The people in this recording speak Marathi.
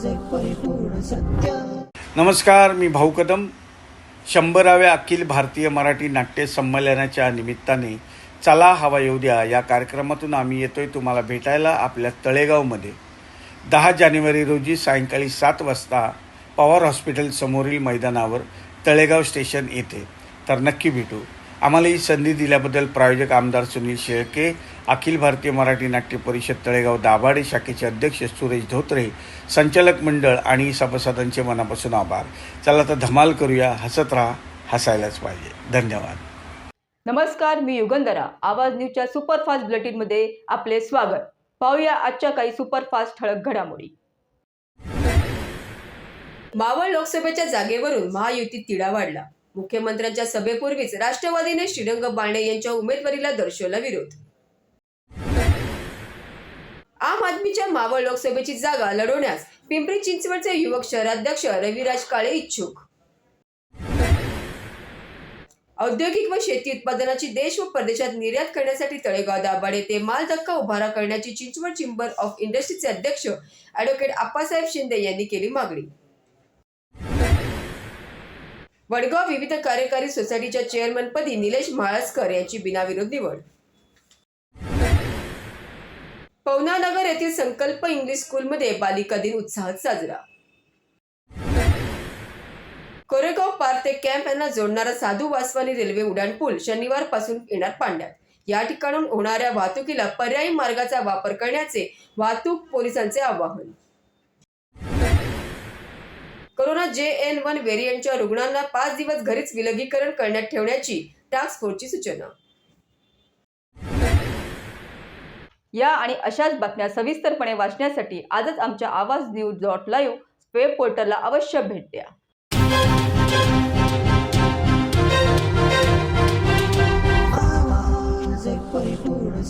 माझे परिपूर्ण सत्य. नमस्कार मी भाऊ कदम. शंभराव्या अखिल भारतीय मराठी नाट्य संमेलनाच्या निमित्ताने चला हवा येऊ द्या या कार्यक्रमातून आम्ही येतोय तुम्हाला भेटायला आपल्या तळेगावमध्ये. दहा जानेवारी रोजी सायंकाळी सात वाजता पवार हॉस्पिटल समोरील मैदानावर तळेगाव स्टेशन येथे तर नक्की भेटू. आम्हाला ही संधी दिल्याबद्दल प्रायोजक आमदार सुनील शेळके अखिल भारतीय मराठी नाट्य परिषद तळेगाव दाभाडे शाखेचे अध्यक्ष सुरेश धोत्रे संचालक मंडळ आणि सभासदांचे मनापासून आभार. चला तर धमाल करूया हसत राहा हसायलाच पाहिजे. धन्यवाद. नमस्कार मी युगंधरा. आवाज न्यूजच्या सुपरफास्ट बुलेटिनमध्ये आपले स्वागत. पाहूया आजच्या काही सुपरफास्ट ठळक घडामोडी. मावळ लोकसभेच्या जागेवरून महायुतीत तिढा वाढला. मुख्यमंत्र्यांच्या सभेपूर्वीच राष्ट्रवादीने श्रीरंग बाणे यांच्या उमेदवारीला दर्शवला विरोध. आम आदमीच्या मावळ लोकसभेची जागा लढवण्यास पिंपरी चिंचवडचे युवक शहराध्यक्ष रविराज काळे इच्छुक. औद्योगिक व शेती उत्पादनाची देश व परदेशात निर्यात करण्यासाठी तळेगाव दाभाडे येथे माल धक्का उभारा करण्याची चिंचवड चेंबर ऑफ इंडस्ट्रीचे अध्यक्ष ॲडव्होकेट आप्पासाहेब शिंदे यांनी केली मागणी. वडगाव विविध कार्यकारी सोसायटीच्या चेअरमनपदी निलेश म्हाळसकर यांची बिनाविरोध निवड. पवनानगर येथील संकल्प इंग्लिश स्कूलमध्ये बालिका दिन उत्साहात साजरा. कोरेगाव पार्क ते कॅम्प यांना जोडणारा साधू वासवानी रेल्वे उड्डाण पूल शनिवारपासून येणार पांड्यात. या ठिकाणून होणाऱ्या वाहतुकीला पर्यायी मार्गाचा वापर करण्याचे वाहतूक पोलिसांचे आवाहन. जे एन वन व्हेरियंटच्या रुग्णांना पाच दिवस घरीच विलगीकरण करण्यात ठेवण्याची टास्क फोर्सची सूचना. या आणि अशाच बातम्या सविस्तरपणे वाचण्यासाठी आजच आमच्या आवाज न्यूज डॉट लाईव्ह वेब पोर्टलला अवश्य भेट द्या. परिपूर्ण